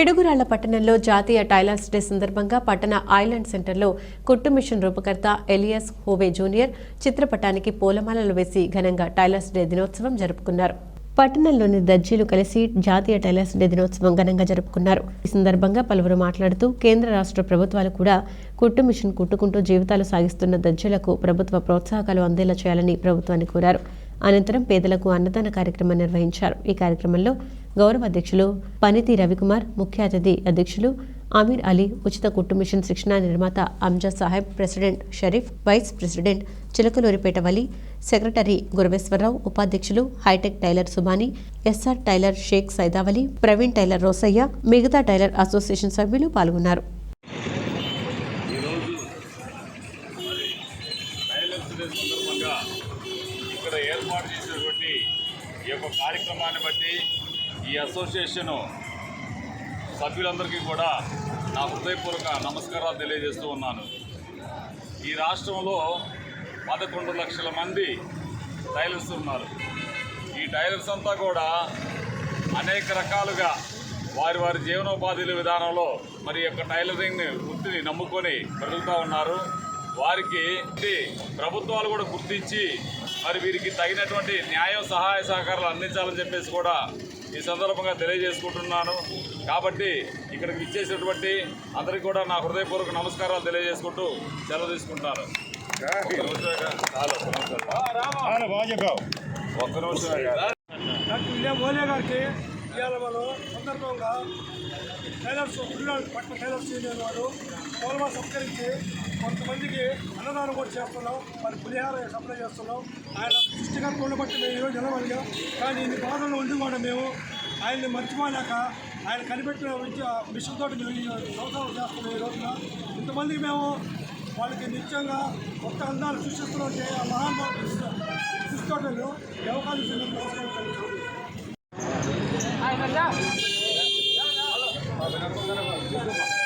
పిడుగురాళ్ళ పట్టణంలో జాతీయ tailors day సందర్భంగా పట్టణ ఐలాండ్ సెంటర్లో కుట్టు మిషన్ రూపకర్త ఎలియస్ హోవే జూనియర్ చిత్రపటానికి పూలమాలలు వేసి ఘనంగా టైలర్స్ డే దినోత్సవం జరుపుకున్నారు. పట్టణంలోని దర్జీలు కలిసి జాతీయ టైలర్స్ డే దినోత్సవం ఘనంగా జరుపుకున్నారు. ఈ సందర్భంగా పలువురు మాట్లాడుతూ కేంద్ర రాష్ట్ర ప్రభుత్వాలు కూడా కుట్టు మిషన్ కుట్టుకుంటూ జీవితాలు సాగిస్తున్న దర్జీలకు ప్రభుత్వ ప్రోత్సాహకాలు అందేలా చేయాలని ప్రభుత్వాన్ని కోరారు. అనంతరం పేదలకు అన్నదాన కార్యక్రమం నిర్వహించారు. ఈ కార్యక్రమంలో గౌరవ అధ్యక్షులు పనితి రవికుమార్ ముఖ్య అతిథి అధ్యక్షులు అమీర్ అలీ ఉచిత కుట్టు మిషన్ శిక్షణ నిర్మాత Anja Saheb president Sharif vice president Chilakaluripet Vali secretary Guraveswararao ఉపాధ్యక్షులు hi tech tailor Subani SR tailor Sheikh Saidavali Praveen tailor Rosaiah మిగతా టైలర్ అసోసియేషన్ సభ్యులు పాల్గొన్నారు. ఇక్కడ ఏర్పాటు చేసినటువంటి ఈ యొక్క కార్యక్రమాన్ని బట్టి ఈ అసోసియేషను సభ్యులందరికీ కూడా నా హృదయపూర్వక నమస్కారాలు తెలియజేస్తూ ఉన్నాను. ఈ రాష్ట్రంలో పదకొండు లక్షల మంది టైలర్స్ ఉన్నారు. ఈ టైలర్స్ అంతా కూడా అనేక రకాలుగా వారి వారి జీవనోపాధి విధానంలో మరి యొక్క టైలరింగ్ వృత్తిని నమ్ముకొని బ్రతుకుతూ ఉన్నారు. వారికి ప్రభుత్వాలు కూడా గుర్తించి మరి వీరికి తగినటువంటి న్యాయం సహాయ సహకారాలు అందించాలని చెప్పేసి కూడా ఈ సందర్భంగా తెలియజేసుకుంటున్నాను. కాబట్టి ఇక్కడికి ఇచ్చేసినటువంటి అందరికీ కూడా నా హృదయపూర్వక నమస్కారాలు తెలియజేసుకుంటూ సెలవు తీసుకుంటాను. ఒక్క నిమిషమే చాలు, ఒక్క నిమిషం. ఇవాళ మనం సందర్భంగా టైలర్స్ పిల్లలు పట్ల టైలర్స్ యూనియన్ వారు పౌరమా సంస్కరించి కొంతమందికి అన్నదానం కూడా చేస్తున్నాం. మరి పులిహార సప్లై చేస్తున్నాం. ఆయన సృష్టికర్తలను బట్టి మేము ఈరోజు నిలబడిగా కానీ ఇన్ని బాధలు ఉండి కూడా మేము ఆయన్ని మర్చిపోలేక ఆయన కనిపెట్టిన విద్య మిషన్ తోటి మేము ఈ సంవత్సరం చేస్తున్నాం ఈ రోజున. ఇంతమందికి మేము వాళ్ళకి నిత్యంగా కొత్త అందాలు సృష్టిస్తున్నాం. ఆ మహానుభావులు సృష్టితోటలు వ్యవహారం అవకాశం Thank you.